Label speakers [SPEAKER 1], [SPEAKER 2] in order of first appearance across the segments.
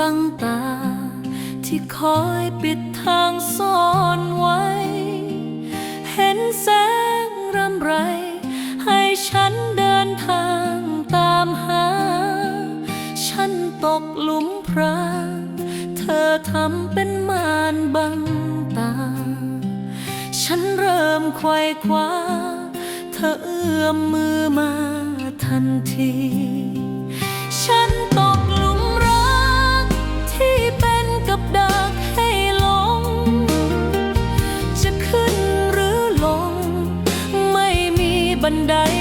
[SPEAKER 1] bằng ที่คอยปิดทางซ่อนไว้ เห็นแสงรำไร ให้ฉันเดินทางตามหา ฉันตกหลุมพรางเธอทำเป็นมานบังตา ฉันเริ่มควายคว้า เธอเอื้อมมือมาทันที gần đây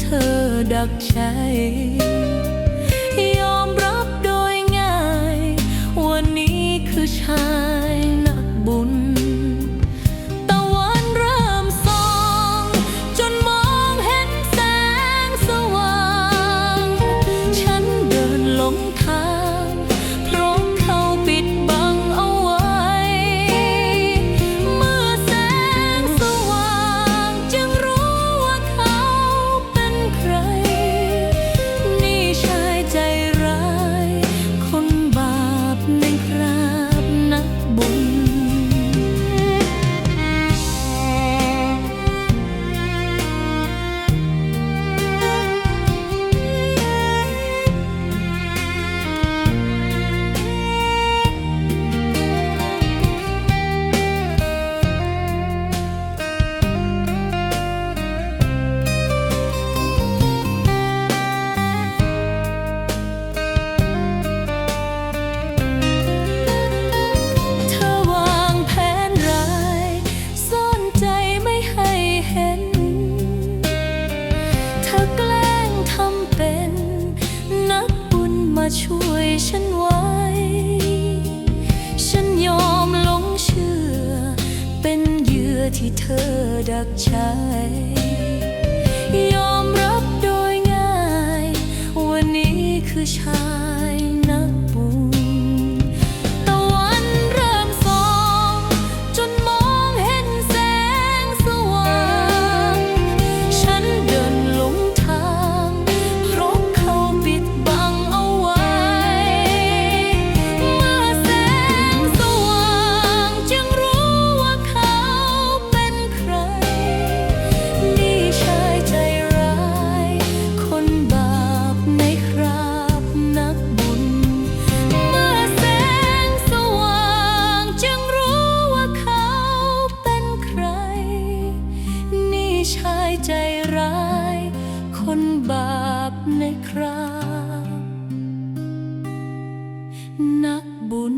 [SPEAKER 1] เธอดักใจ ฉันไว้ ฉันยอมหลงเชื่อ เป็นเหยื่อที่เธอดักใช้ ชายใจร้าย คนบาปในคราบนักบุญ